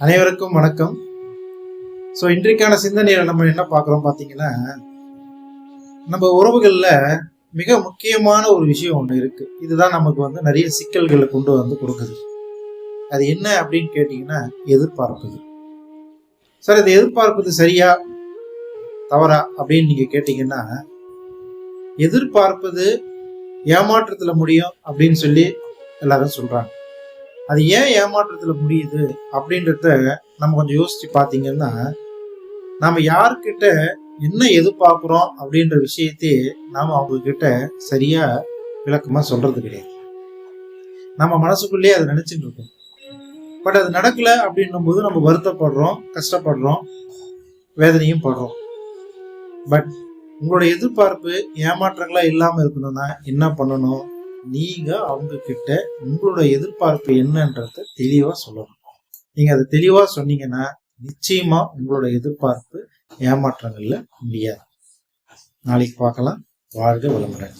அனைவருக்கும் வணக்கம். ஸோ இன்றைக்கான சிந்தனையில் நம்ம என்ன பார்க்குறோம் பார்த்தீங்கன்னா நம்ம உறவுகளில் மிக முக்கியமான ஒரு விஷயம் ஒன்று இருக்குது இதுதான் நமக்கு வந்து நிறைய சிக்கல்களை கொண்டு வந்து கொடுக்குது. அது என்ன அப்படின்னு கேட்டிங்கன்னா எதிர்பார்ப்பது. சார் இது எதிர்பார்ப்பது சரியா? தவறா? அப்படின்னு நீங்கள் கேட்டிங்கன்னா எதிர்பார்ப்பது ஏமாற்றத்தில் முடியும் அப்படின்னு சொல்லி எல்லாரும் சொல்கிறாங்க அது ஏன் ஏமாற்றத்தில் முடியுது அப்படின்றத நம்ம கொஞ்சம் யோசிச்சு பார்த்தீங்கன்னா நாம் யார்கிட்ட என்ன எதிர்பார்க்குறோம் அப்படின்ற விஷயத்தையே நாம் அவங்கக்கிட்ட சரியாக விளக்கமாக சொல்கிறது கிடையாது. நம்ம மனசுக்குள்ளேயே அதை நினச்சிட்டு இருக்கோம். பட் அது நடக்கல அப்படின்னும் போது நம்ம வருத்தப்படுறோம் கஷ்டப்படுறோம் வேதனையும் படுறோம். பட் உங்களோட எதிர்பார்ப்பு ஏமாற்றங்களாக இல்லாமல் இருக்கணும்னா என்ன பண்ணணும்? நீங்கள் அவங்க கிட்ட உங்களோட எதிர்பார்ப்பு என்னன்றத தெளிவா சொல்லணும். நீங்க அதை தெளிவா சொன்னீங்கன்னா நிச்சயமா உங்களோட எதிர்பார்ப்பு ஏமாற்றங்களில் முடியாது. நாளைக்கு பார்க்கலாம். வாழ்க வளமுடன்.